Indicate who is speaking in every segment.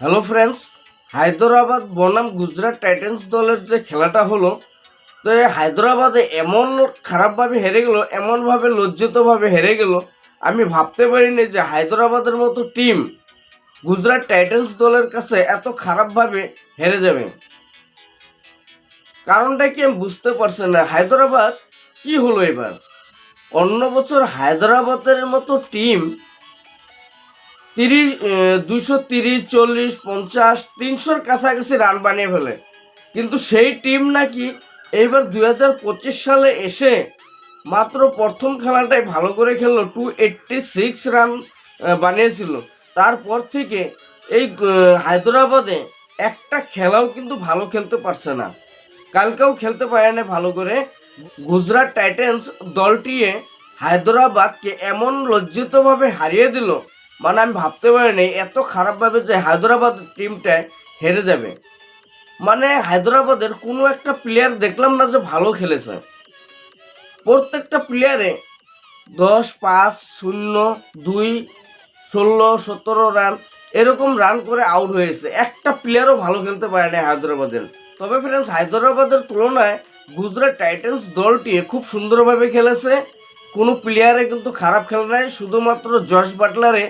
Speaker 1: Hello friends Hyderabad বনাম Gujarat Titans দলের যে খেলাটা হলো, তো হায়দ্রাবাদে এমন খারাপভাবে হেরে গেল, এমনভাবে লজ্জিতভাবে হেরে গেল, আমি ভাবতে পারিনি যে হায়দ্রাবাদের মতো টিম গুজরাট টাইটান্স দলের কাছে এত খারাপভাবে হেরে যাবে। কারণটা কি আমি বুঝতে পারছি না। হায়দ্রাবাদ কি হলো এবার? অন্য বছর হায়দ্রাবাদের মতো টিম তিরিশ দুশো তিরিশ, চল্লিশ, পঞ্চাশ, তিনশোর কাছাকাছি রান বানিয়ে ফেলে। কিন্তু সেই টিম নাকি এইবার দুই হাজার পঁচিশ সালে এসে মাত্র প্রথম খেলাটাই ভালো করে খেললো টু এইট্টি সিক্স রান বানিয়েছিল। তারপর থেকে এই হায়দ্রাবাদে একটা খেলাও কিন্তু ভালো খেলতে পারছে না। কালকেও খেলতে পারে না ভালো করে। গুজরাট টাইটান্স দলটিয়ে হায়দ্রাবাদকে এমন লজ্জিতভাবে হারিয়ে দিল মানে আমি ভাবতে পারিনি, এত খারাপভাবে যে হায়দ্রাবাদ টিমটা হেরে যাবে। মানে হায়দ্রাবাদের কোনো একটা প্লেয়ার দেখলাম না যে ভালো খেলেছে। প্রত্যেকটা প্লেয়ারে দশ, পাঁচ, শূন্য, দুই, ষোলো, সতেরো রান এরকম রান করে আউট হয়েছে। একটা প্লেয়ারও ভালো খেলতে পারে না হায়দ্রাবাদের। তবে ফ্রেন্ডস হায়দ্রাবাদের তুলনায় গুজরাট টাইটান্স দলটি খুব সুন্দরভাবে খেলেছে। কোনো প্লেয়ারে কিন্তু খারাপ খেলে নাই, শুধুমাত্র জশ বাটলারে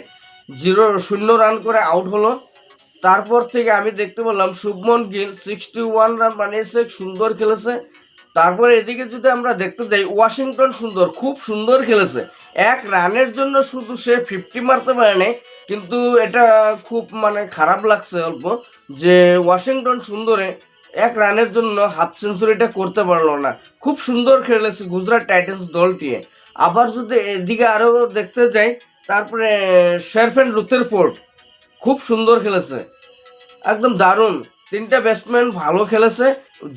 Speaker 1: জিরো শূন্য রান করে আউট হলো। তারপর থেকে আমি দেখতে পেলাম Shubman Gill sixty one run বানিয়েছে, সুন্দর খেলেছে। তারপরে এদিকে যদি আমরা দেখতে যাই, ওয়াশিংটন সুন্দর, খুব সুন্দর খেলেছে। এক রানের জন্য শুধু সে ফিফটি মারতে পারেনি, কিন্তু এটা খুব মানে খারাপ লাগছে অল্প যে ওয়াশিংটন সুন্দরে এক রানের জন্য হাফ সেঞ্চুরিটা করতে পারল না। খুব সুন্দর খেলেছে গুজরাট টাইটান্স দলটি আবার যদি এদিকে আরও দেখতে যাই তারপরে শেরফেন রুতেরফোর্ড খুব সুন্দর খেলেছে। একদম দারুণ। তিনটা ব্যাটসম্যান ভালো খেলেছে।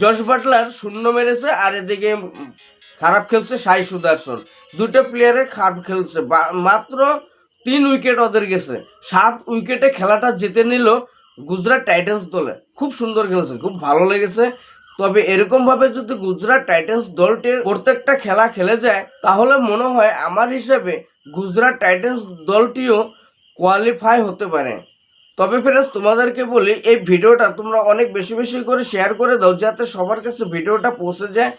Speaker 1: জশ বাটলার শূন্য মেরেছে আর এদিকে খারাপ খেলছে সাই সুদর্শন। দুটো প্লেয়ারের খারাপ খেলছে। মাত্র তিন উইকেট ওদের গেছে। সাত উইকেটে খেলাটা জিতে নিল গুজরাট টাইটান্স দলে। খুব সুন্দর খেলেছে, খুব ভালো লেগেছে। তবে এরকম ভাবে যদি গুজরাট টাইটান্স দলটি প্রত্যেকটা খেলা খেলে যায়, তাহলে মনে হয় আমার হিসাবে গুজরাট টাইটান্স দলটিও কোয়ালিফাই হতে পারে। তবে ফ্রেন্ডস তোমাদেরকে বলি, এই ভিডিওটা তোমরা অনেক বেশি বেশি করে শেয়ার করে দাও, যাতে সবার কাছে ভিডিওটা পৌঁছে যায়।